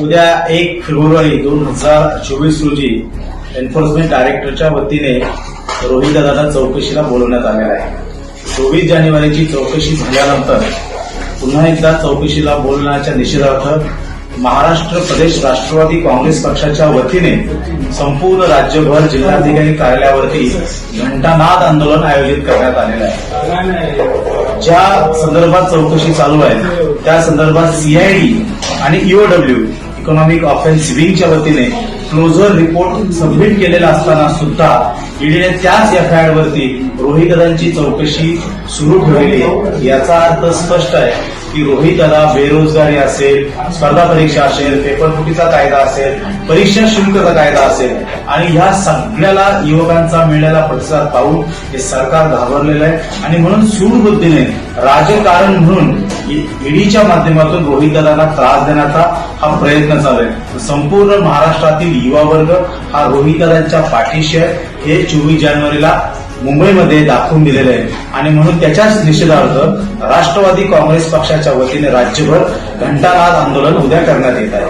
उद्या एक फेब्रुवारी दोन हजार चोवीस रोजी एन्फोर्समेंट डायरेक्टरच्या वतीने रोहित दादा चौकशीला बोलवण्यात आलेला आहे. चोवीस जानेवारीची चौकशी झाल्यानंतर पुन्हा एकदा चौकशीला बोलण्याच्या निषेधार्थ महाराष्ट्र प्रदेश राष्ट्रवादी काँग्रेस पक्षाच्या वतीने संपूर्ण राज्यभर जिल्हाधिकारी कार्यालयावरती घंटानाद आंदोलन आयोजित करण्यात आलेलं आहे. ज्या संदर्भात चौकशी चालू आहे त्या संदर्भात सीआयडी आणि ईओडब्ल्यू इकॉनॉमिक ऑफेन्स विंगच्या वतीने क्लोजर रिपोर्ट सबमिट केलेला असताना सुद्धा ईडीने त्याच एफआयआर वरती रोहित दादांची चौकशी सुरू ठेवलेली आहे. याचा अर्थ स्पष्ट आहे की रोहित दादा बेरोजगारी असेल स्पर्धा परीक्षा असेल पेपरफुटीचा कायदा असेल परीक्षा शुल्कचा कायदा असेल आणि ह्या सगळ्याला युवकांचा मिळालेला प्रतिसाद पाहून हे सरकार घाबरलेलं आहे. आणि म्हणून सूडबुद्धीने राजकारण म्हणून ईडीच्या माध्यमातून रोहित दादांना त्रास देण्याचा हा प्रयत्न चालू आहे. संपूर्ण महाराष्ट्रातील युवा वर्ग हा रोहित दादांच्या पाठीशी आहे. हे चोवीस जानेवारीला मुंबईमध्ये दाखवून दिलेलं आहे. आणि म्हणून त्याच्याच निषेधार्थ राष्ट्रवादी काँग्रेस पक्षाच्या वतीने राज्यभर घंटानाद आंदोलन उद्या करण्यात येत आहे.